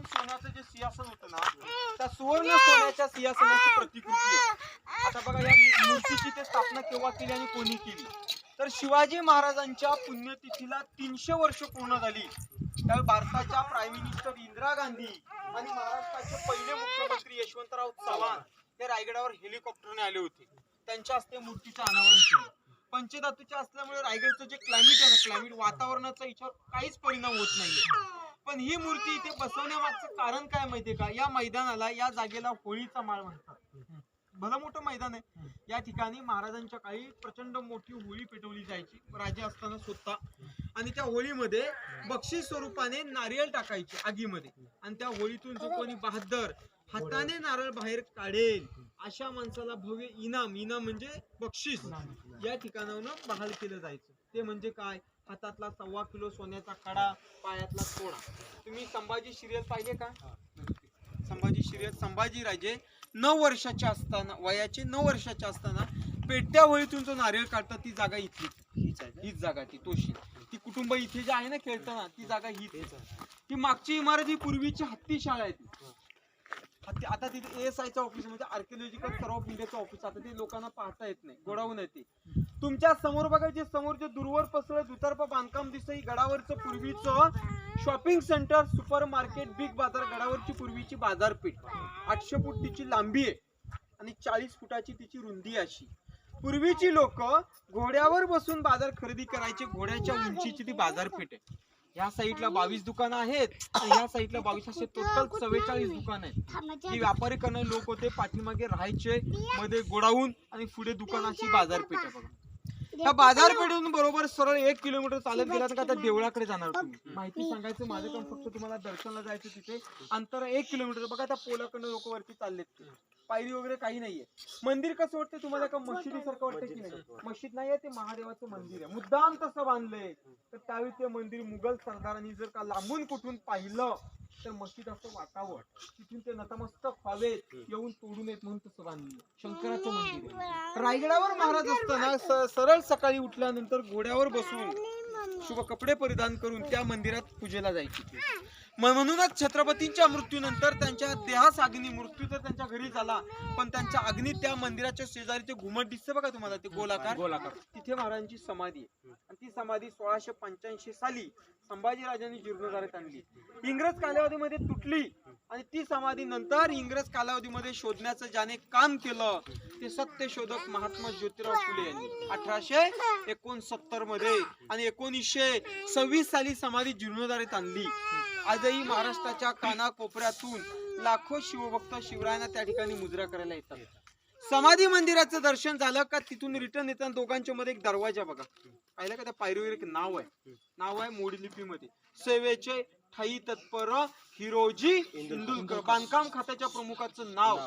म्हणून सोन्याचं जे सिंहासन होतं ना त्या सुवर्ण सोन्याच्या सिंहासनाची प्रतिकृती आहे. आता बघा या मूर्तीची ते स्थापना केव्हा केली आणि कोणी केली? तर शिवाजी महाराजांच्या पुण्यतिथीला तीनशे वर्ष पूर्ण झाली. त्यावेळी भारताच्या प्राईम मिनिस्टर इंदिरा गांधी आणि महाराष्ट्राचे पहिले मुख्यमंत्री यशवंतराव चव्हाण हे रायगडावर हेलिकॉप्टरने आले होते. त्यांच्या हस्ते मूर्तीचं अनावरण केलं. पंचधातूच्या असल्यामुळे रायगडचं जे क्लायमेट आहे ना क्लायमेट वातावरणाचा याच्यावर काहीच परिणाम होत नाहीये. पण ही मूर्ती इथे बसवण्यामागचं कारण काय माहितीये का? या मैदानाला या जागेला होळीचा माळ म्हणतात. भलं मोठं मैदान आहे. या ठिकाणी महाराजांच्या काळी प्रचंड मोठी होळी पेटवली जायची. राजे असताना स्वतः. आणि त्या होळीमध्ये बक्षीस स्वरूपाने नारियल टाकायचे आगीमध्ये. आणि त्या होळीतून जो कोणी बहादर हाताने नारळ बाहेर काढेल अशा माणसाला भव्य इनाम. इनाम म्हणजे बक्षीस. या ठिकाणावरून बहाल केलं जायचं. ते म्हणजे काय? हातातला सव्वा किलो सोन्याचा कडा पायातला सोडा. तुम्ही संभाजी सिरियल पाहिजे का? संभाजी सिरियल संभाजी राजे नऊ वर्षाचे असताना वयाचे नऊ वर्षाचे असताना पेट्या होळीतून जो नारळ काढतात ती जागा इथली. हीच जागा ती तोशी. ती कुटुंब इथे जे आहे ना खेळताना ती जागा हीच ती मागची इमारत ही पूर्वीची हत्ती शाळा आहे ती. हत्ती आता तिथे एस आयचं ऑफिस म्हणजे आर्किओलॉजिकल सर्व ऑफ इंडियाचं ऑफिस आता ते लोकांना पाहता येत नाही गोडाऊन आहे ते. तुमच्यासमोर बघा जे समोर जे दूरवर पसरलं दुतर्फा बांधकाम दिसतं ही गडावरचं पूर्वीचं shopping centre super market Big Bazaar गडावरची पूर्वीची बाजारपेठ आठशे फूट तिची लांबी आहे आणि चाळीस फुटाची तिची रुंदी अशी. पूर्वीची लोक घोड्यावर बसून बाजार खरेदी करायचे घोड्याच्या उंचीची ती बाजारपेठ आहे. ह्या साईडला बावीस दुकानं आहेत या ह्या साईडला बावीस असे टोटल चव्वेचाळीस दुकान आहेत. ही व्यापारी करणारे लोक होते पाठीमागे राहायचे मध्ये गोडाऊन आणि पुढे दुकानाची बाजारपेठ आहे बघा. त्या बाजारपेठेतून बरोबर सरळ एक किलोमीटर चालत गेला तर का त्या देवळाकडे जाणार तुम्ही. माहिती सांगायचं माझं काम फक्त तुम्हाला दर्शनाला जायचं तिथे. अंतर एक किलोमीटर बघा त्या पोलाकडनं लोक वरती चाललेत. पायरी वगैरे काही नाहीये. मंदिर कसं वाटतं तुम्हाला? का मशिदीसारखं वाटतं की नाही? मशीद नाहीये ते महादेवाचं मंदिर आहे. मुद्दाम तसं बांधलंय. तर त्यावेळी ते मंदिर मुघल सरदारांनी जर का लांबून कुठून पाहिलं तर मशीद असं वाटावं. तिथून ते नतमस्तक व्हावेत येऊन तोडून येत म्हणून तसं बांधलं शंकराचं मंदिर आहे. रायगडावर महाराज असताना सरळ सकाळी उठल्यानंतर घोड्यावर बसून शुभ कपडे परिधान करून त्या मंदिरात पूजेला जायची म्हणूनच छत्रपतींच्या मृत्यूनंतर त्यांच्या देहास अग्नी मृत्यू तर त्यांच्या घरी झाला पण त्यांच्या अग्नी त्या मंदिराच्या शेजारी ते घुमट दिसते बघा तुम्हाला ते गोलाकार. गोलाकार. तिथे महाराजांची समाधी आहे. आणि ती समाधी सोळाशे पंच्याऐंशी साली संभाजीराजांनी जीर्णोद्धारात आणली. इंग्रज कालावधीमध्ये तुटली. आणि ती समाधी नंतर इंग्रज कालावधीमध्ये शोधण्याचं ज्याने काम केलं ते सत्य शोधक महात्मा ज्योतिराव फुले यांनी. अठराशे एकोणसत्तरमध्ये आणि एकोणीसशे सव्वीस साली समाधी जीर्णोद्धारीत आणली. आजही महाराष्ट्राच्या कानाकोपऱ्यातून लाखो शिवभक्त शिवरायांना त्या ठिकाणी मुजरा करायला येतात. समाधी मंदिराचं दर्शन झालं का तिथून रिटर्न येताना दोघांच्या मध्ये एक दरवाजा बघा. पाहिलं का त्या पायरीवर एक नाव आहे? नाव आहे मोडी लिपीमध्ये सेवेचे ठाई तत्पर हिरोजी इंदुलकर. बांधकाम खात्याच्या प्रमुखाचं नाव.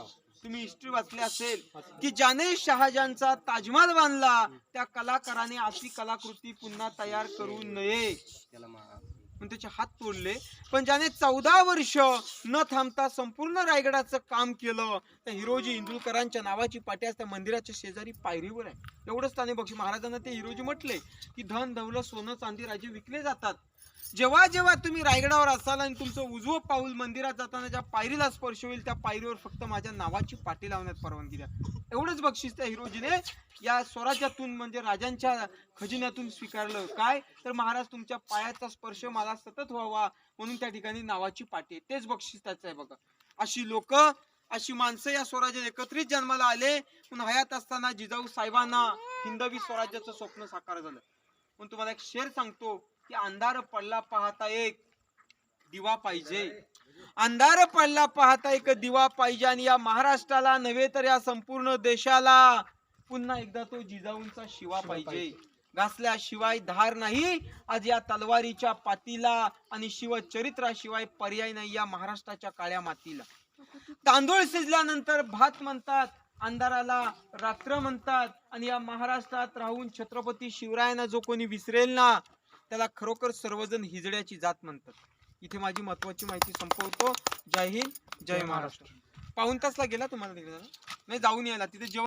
तुम्ही हिस्ट्री वाचली असेल की ज्याने शहाजहानचा ताजमहाल बांधला. त्या कलाकाराने अशी कलाकृती पुन्हा तयार करू नये. पण त्याचे हात तोडले. पण ज्याने चौदा वर्ष न थांबता संपूर्ण रायगडाचं काम केलं त्या हिरोजी इंदुलकरांच्या नावाची पाटी आज त्या मंदिराच्या शेजारी पायरीवर आहे. एवढंच त्याने बघ महाराजांना ते हिरोजी म्हटले की धन दौलत सोनं चांदी राजे विकले जातात. जेव्हा जेव्हा तुम्ही रायगडावर असाल आणि तुमचं उजवं पाऊल मंदिरात जाताना ज्या पायरीला स्पर्श होईल त्या पायरीवर फक्त माझ्या नावाची पाटी लावण्यात परवानगी द्या. एवढंच बक्षीस त्या हिरोजीने या स्वराज्यातून म्हणजे राजांच्या खजिन्यातून स्वीकारलं. काय? तर महाराज तुमच्या पायाचा स्पर्श मला सतत व्हावा म्हणून त्या ठिकाणी नावाची पाटी आहे. तेच बक्षीस त्याचं आहे बघा. अशी लोक अशी माणसं या स्वराज्यात एकत्रित जन्माला आले. पण हयात असताना जिजाऊ साहेबांना हिंदवी स्वराज्याचं स्वप्न साकार झालं. पण तुम्हाला एक शेर सांगतो. की अंधार पडला पाहता एक दिवा पाहिजे. अंधार पडला पाहता एक दिवा पाहिजे आणि या महाराष्ट्राला नव्हे तर या संपूर्ण देशाला पुन्हा एकदा तो जिजाऊंचा शिवा पाहिजे. घासल्याशिवाय धार नाही. आज या तलवारीच्या पातीला आणि शिवचरित्राशिवाय पर्याय नाही या महाराष्ट्राच्या काळ्या मातीला. तांदूळ शिजल्यानंतर भात म्हणतात अंधाराला रात्र म्हणतात आणि या महाराष्ट्रात राहून छत्रपती शिवरायांना जो कोणी विसरेल ना त्याला खरोखर सर्वजण हिजड्याची जात म्हणतात. इथे माझी महत्वाची माहिती संपवतो. जय हिंद जय महाराष्ट्र. पाऊन तासला गेला तुम्हाला तिकडे नाही जाऊन यायला. तिथे जेवण